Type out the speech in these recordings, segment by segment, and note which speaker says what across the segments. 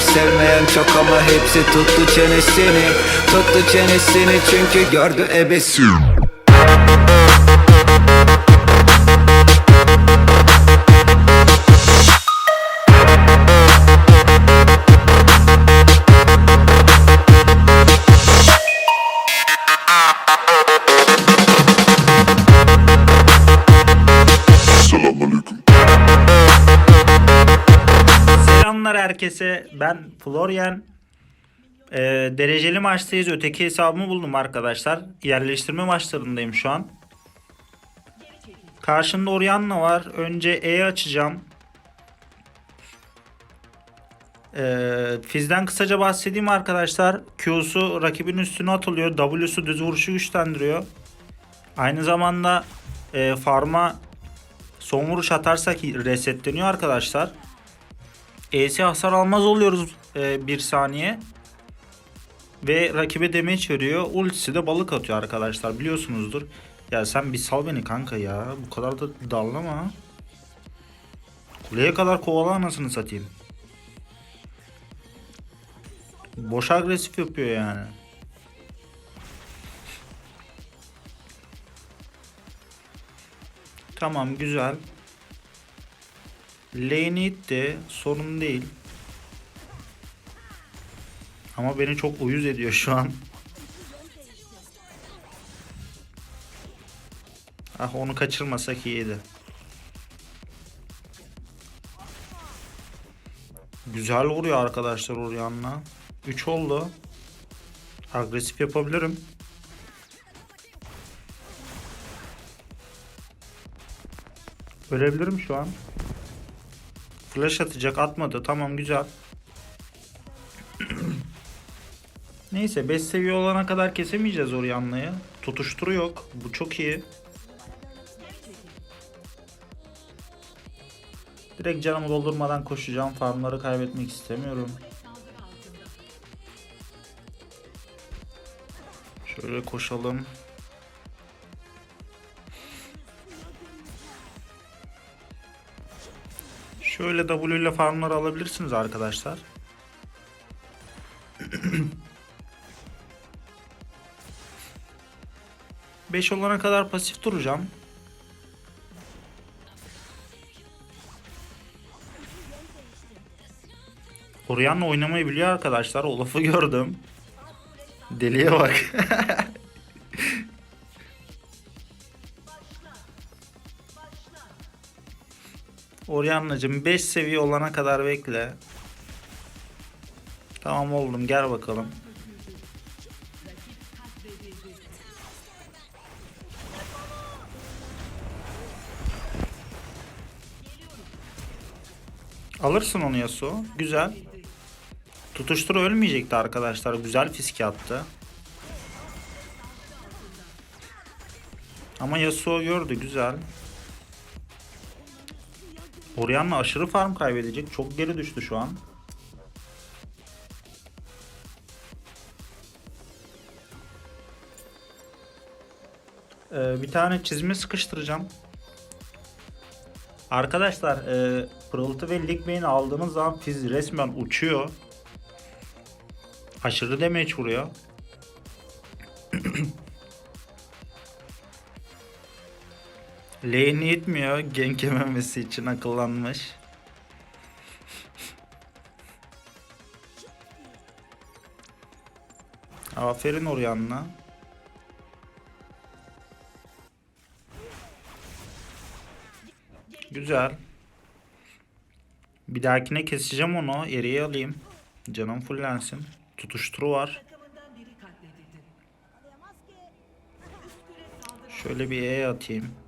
Speaker 1: sevmeyen çok ama hepsi tuttu çenesini. Tuttu çenesini çünkü gördü ebesi
Speaker 2: herkese. Ben Florian. Ee, dereceli maçtayız. Öteki hesabımı buldum arkadaşlar. Yerleştirme maçlarındayım şu an. Karşımda Orianna var. Önce E açacağım. Ee, Fizz'den kısaca bahsedeyim arkadaşlar. Q'su rakibin üstüne atılıyor. W'su düz vuruşu güçlendiriyor. Aynı zamanda e, farm'a son vuruş atarsak resetleniyor arkadaşlar. ES hasar almaz oluyoruz e, bir saniye. Ve rakibe damage veriyor. Ultisi de balık atıyor arkadaşlar biliyorsunuzdur. Ya sen bir sal beni kanka ya. Bu kadar da dallama. Kuleye kadar kovala anasını satayım. Boş agresif yapıyor yani. Tamam güzel. Lane'i itti. Sorun değil. Ama beni çok uyuz ediyor şu an. Ah onu kaçırmasak iyiydi. Güzel vuruyor arkadaşlar Orianna. 3 oldu. Agresif yapabilirim. Ölebilirim şu an. Flash atacak atmadı. Tamam güzel. Neyse 5 seviye olana kadar kesemeyeceğiz Orianna'yı. Tutuşturu yok. Bu çok iyi. Direkt canımı doldurmadan koşacağım. Farmları kaybetmek istemiyorum. Şöyle koşalım. Şöyle W ile farmları alabilirsiniz arkadaşlar. Beş olana kadar pasif duracağım. Orianna oynamayı biliyor arkadaşlar. Olaf'ı gördüm. Deliye bak. Orianna'cım 5 seviye olana kadar bekle. Tamam oldum gel bakalım. Alırsın onu Yasuo. Güzel. Tutuştur ölmeyecekti arkadaşlar. Güzel fiske attı. Ama Yasuo gördü. Güzel. Orianna aşırı farm kaybedecek. Çok geri düştü şu an. Ee, bir tane çizme sıkıştıracağım. Arkadaşlar e, pırıltı ve Ligmain'i aldığınız zaman Fizz resmen uçuyor. Aşırı damage vuruyor. Lane yetmiyor gank yememesi için akıllanmış. Aferin Orianna. Güzel. Bir dahakine keseceğim onu. Eriye alayım. Canım fullensin. Tutuşturu var. Şöyle bir E atayım.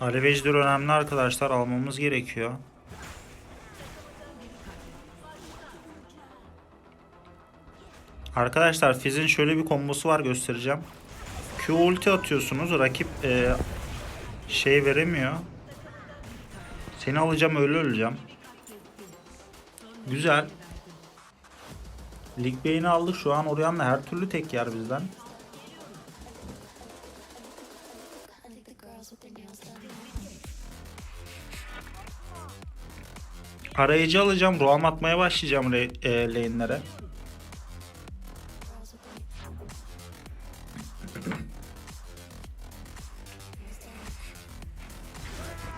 Speaker 2: Alevejder önemli arkadaşlar almamız gerekiyor. Arkadaşlar Fizz'in şöyle bir kombosu var göstereceğim. Q ulti atıyorsunuz rakip e, şey veremiyor. Seni alacağım öyle öleceğim. Güzel. Lig Bey'ini aldık şu an Orianna her türlü tek yer bizden. Arayıcı alacağım. Roam atmaya başlayacağım e, lane'lere.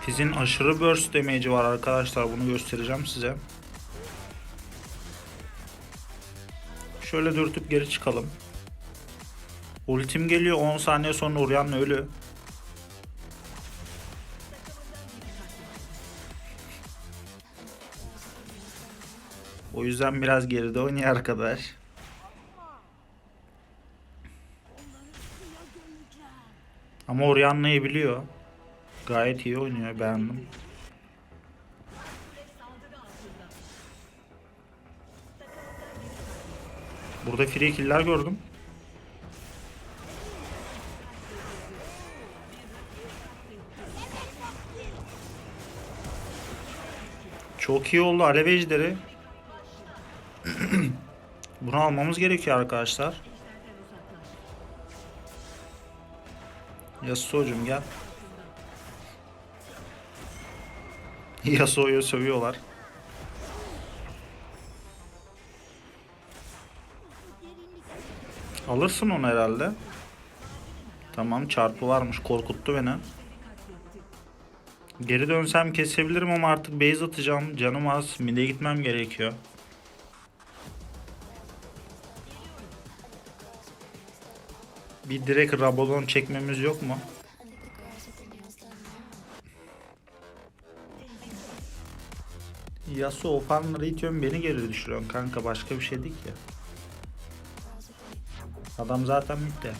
Speaker 2: Fizz'in aşırı burst damage'i var arkadaşlar. Bunu göstereceğim size. Şöyle dürtüp geri çıkalım. Ultim geliyor 10 saniye sonra Orianna ölü. O yüzden biraz geride oynuyor arkadaş. Ama Orianna'yı biliyor. Gayet iyi oynuyor beğendim. Burada free kill'ler gördüm. Çok iyi oldu Alev Ejderi. Bunu almamız gerekiyor arkadaşlar. Yasuo'cum gel. Yasuo'yu sövüyorlar. Alırsın onu herhalde. Tamam çarpı varmış korkuttu beni. Geri dönsem kesebilirim ama artık base atacağım. Canım az. Mid'e gitmem gerekiyor. Bir direkt Rabadon çekmemiz yok mu? Yasuo farmları itiyorsun beni geri düşürüyorsun kanka başka bir şey değil ki. Adam zaten midde.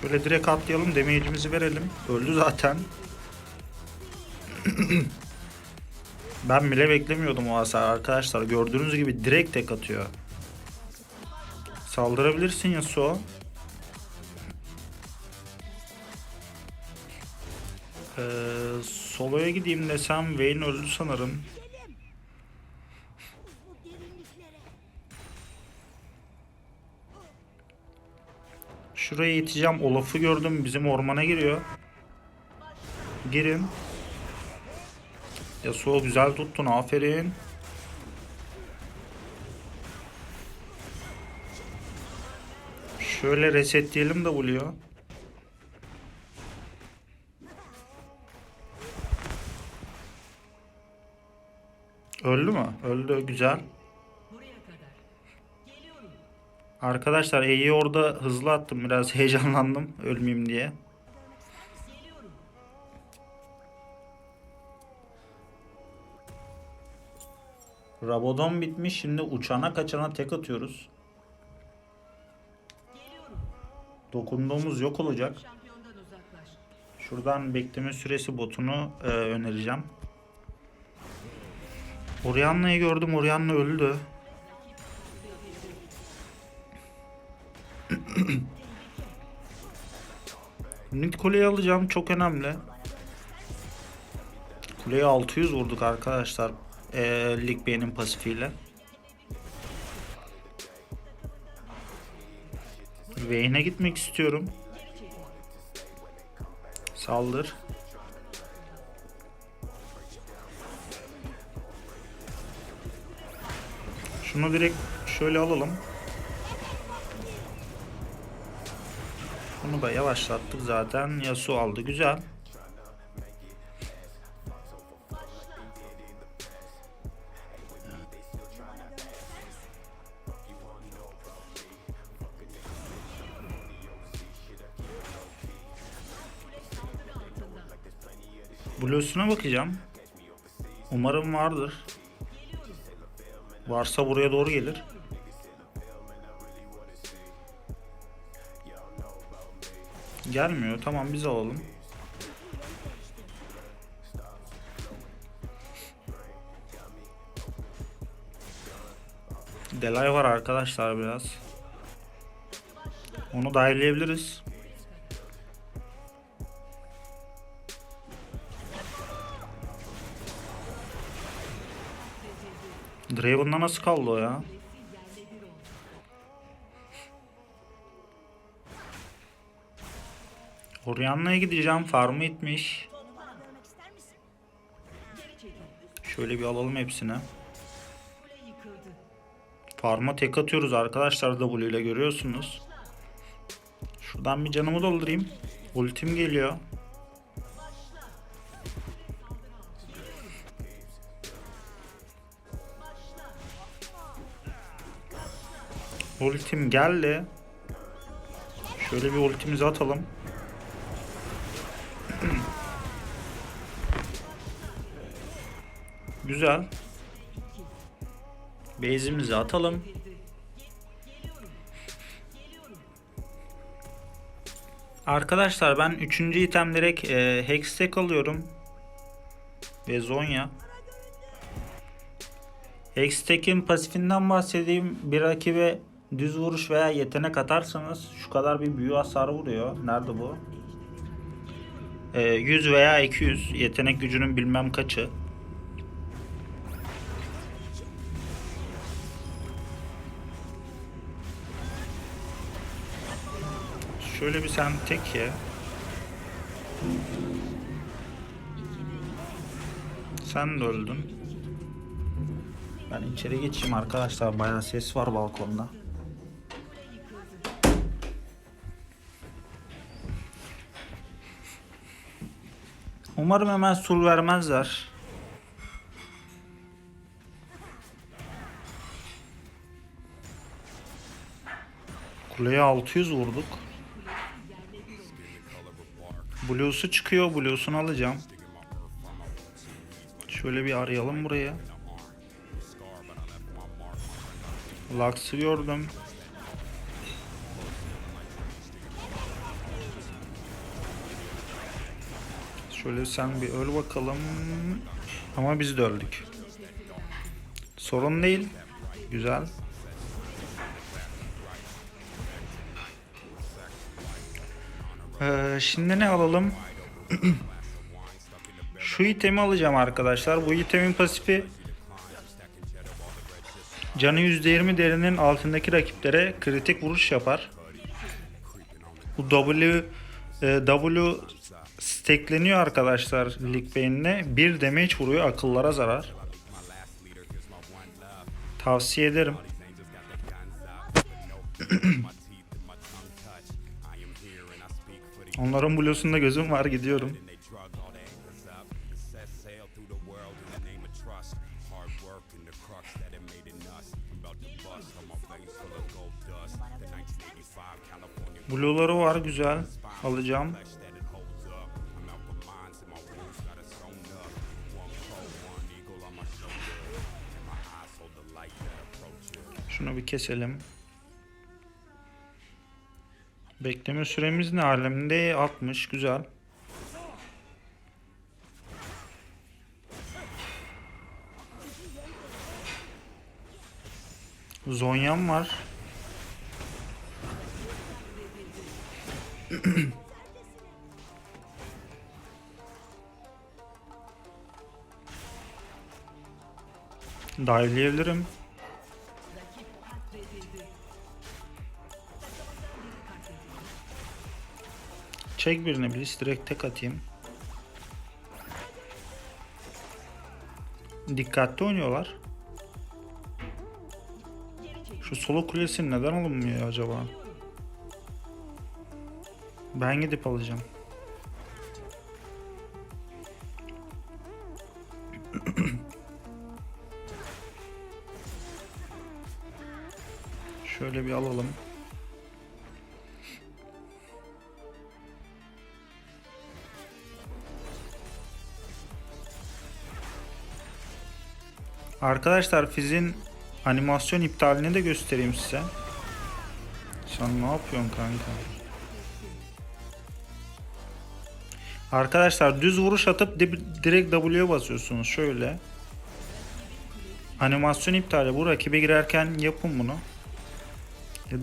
Speaker 2: Şöyle direkt atlayalım damage'imizi verelim. Öldü zaten. ben bile beklemiyordum o hasar arkadaşlar. Gördüğünüz gibi direkt tek atıyor. Saldırabilirsin Yasuo. Ee, solo'ya gideyim desem Vayne öldü sanırım. Şuraya iteceğim. Olaf'ı gördüm. Bizim ormana giriyor. Girin. Yasuo güzel tuttun. Aferin. Şöyle resetleyelim de Blue'yu. Öldü mü? Öldü. Güzel. Arkadaşlar E'yi orada hızlı attım. Biraz heyecanlandım ölmeyeyim diye. Rabadon bitmiş. Şimdi uçana kaçana tek atıyoruz. Dokunduğumuz yok olacak. Şuradan bekleme süresi botunu e, önereceğim. Orianna'yı gördüm. Orianna öldü. Mid kuleyi alacağım. Çok önemli. Kuleye 600 vurduk arkadaşlar. E, Lig B'nin pasifiyle. Vayne'e gitmek istiyorum. Saldır. Şunu direkt şöyle alalım. Bunu da yavaşlattık zaten. Yasuo aldı. Güzel. Blue'suna bakacağım. Umarım vardır. Varsa buraya doğru gelir. Gelmiyor. Tamam biz alalım. Delay var arkadaşlar biraz. Onu dahilleyebiliriz. Draven'da nasıl kaldı o ya? Orianna'ya gideceğim. Farmı itmiş. Şöyle bir alalım hepsini. Farma tek atıyoruz arkadaşlar W ile görüyorsunuz. Şuradan bir canımı doldurayım. Ultim geliyor. Ultim geldi. Şöyle bir ultimizi atalım. Güzel. Base'imizi atalım. Arkadaşlar ben 3. item direkt e, Hextech alıyorum. Ve Zonya. Hextech'in pasifinden bahsedeyim. Bir rakibe düz vuruş veya yetenek atarsanız şu kadar bir büyü hasarı vuruyor. Nerede bu? E, 100 veya 200. Yetenek gücünün bilmem kaçı. Şöyle bir sen tek ye. Sen de öldün. Ben içeri geçeyim arkadaşlar. Bayağı ses var balkonda. Umarım hemen sur vermezler. Kuleye 600 vurduk. Blues'u çıkıyor. Blues'unu alacağım. Şöyle bir arayalım buraya. Lux'ı gördüm. Şöyle sen bir öl bakalım. Ama biz de öldük. Sorun değil. Güzel. Ee, şimdi ne alalım? Şu itemi alacağım arkadaşlar. Bu itemin pasifi canı %20 derinin altındaki rakiplere kritik vuruş yapar. Bu W e, W stackleniyor arkadaşlar lig beynine. Bir damage vuruyor akıllara zarar. Tavsiye ederim. Onların bluesunda gözüm var gidiyorum. Blue'ları var güzel. Alacağım. Şunu bir keselim. Bekleme süremiz ne alemde? 60 güzel. Zonyam var. Dive'leyebilirim. Çek birini Bliss direkt tek atayım. Dikkatli oynuyorlar. Şu solo kulesini neden alınmıyor acaba? Ben gidip alacağım. Şöyle bir alalım. Arkadaşlar Fizz'in animasyon iptalini de göstereyim size. Sen ne yapıyorsun kanka? Arkadaşlar düz vuruş atıp di- direkt W'ye basıyorsunuz şöyle. Animasyon iptali bu rakibe girerken yapın bunu.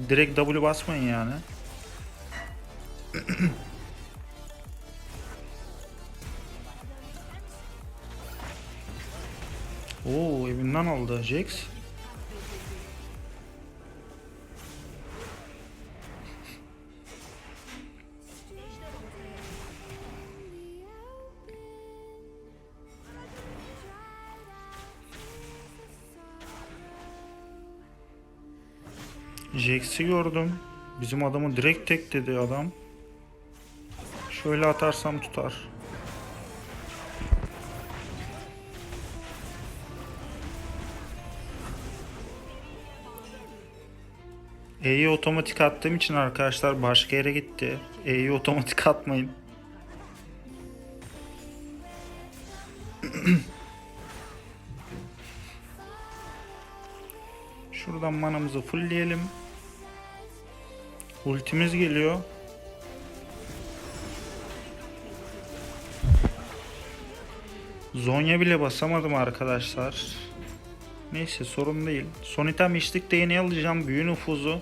Speaker 2: Direkt W basmayın yani. Yakından aldı Jax. Jax'i gördüm. Bizim adamı direkt tek dedi adam. Şöyle atarsam tutar. E'yi otomatik attığım için arkadaşlar başka yere gitti. E'yi otomatik atmayın. Şuradan manamızı fullleyelim. Ultimiz geliyor. Zonya bile basamadım arkadaşlar. Neyse sorun değil. Son item içtik de yeni alacağım. Büyü nüfuzu.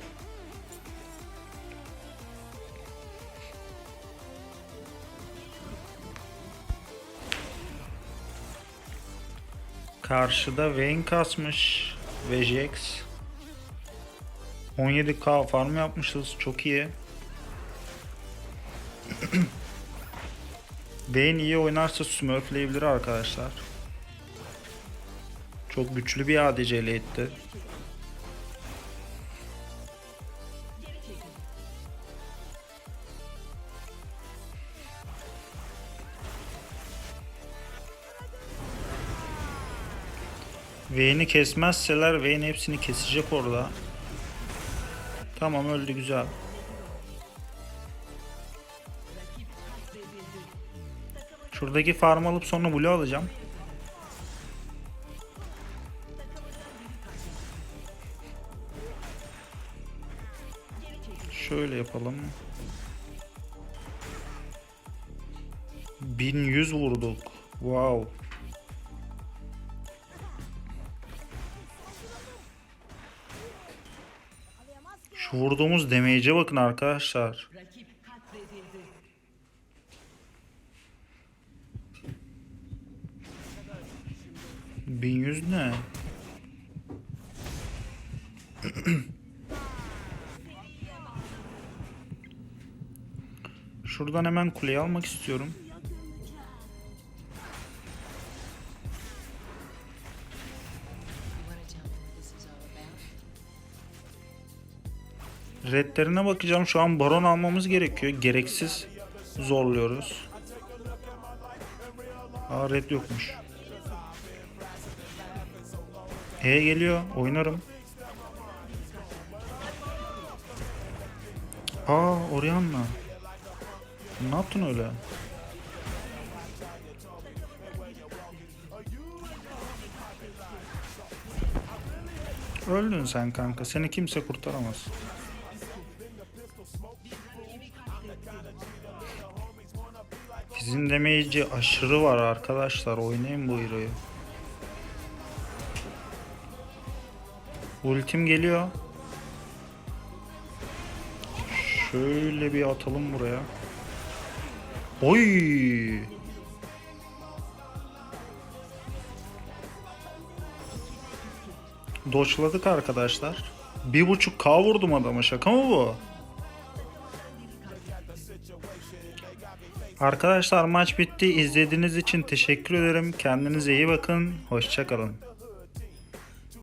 Speaker 2: Karşıda Vayne kasmış. Ve Jax. 17k farm yapmışız. Çok iyi. Vayne iyi oynarsa smurfleyebilir arkadaşlar. Çok güçlü bir ADC ile etti. Vayne'i kesmezseler Vayne hepsini kesecek orada. Tamam öldü güzel. Şuradaki farm alıp sonra blue alacağım. Yapalım. 1100 vurduk. Wow. Şu vurduğumuz damage'e bakın arkadaşlar. 1100 ne? Şuradan hemen kuleyi almak istiyorum. Redlerine bakacağım. Şu an baron almamız gerekiyor. Gereksiz zorluyoruz. Aa red yokmuş. E geliyor. Oynarım. Aa Orianna. Ne yaptın öyle? Öldün sen kanka. Seni kimse kurtaramaz. Bizim damage'i aşırı var arkadaşlar. Oynayın bu hero'yu. Ultim geliyor. Şöyle bir atalım buraya. Oy! Doçladık arkadaşlar. Bir buçuk K vurdum adama şaka mı bu? Arkadaşlar maç bitti. İzlediğiniz için teşekkür ederim. Kendinize iyi bakın. Hoşçakalın.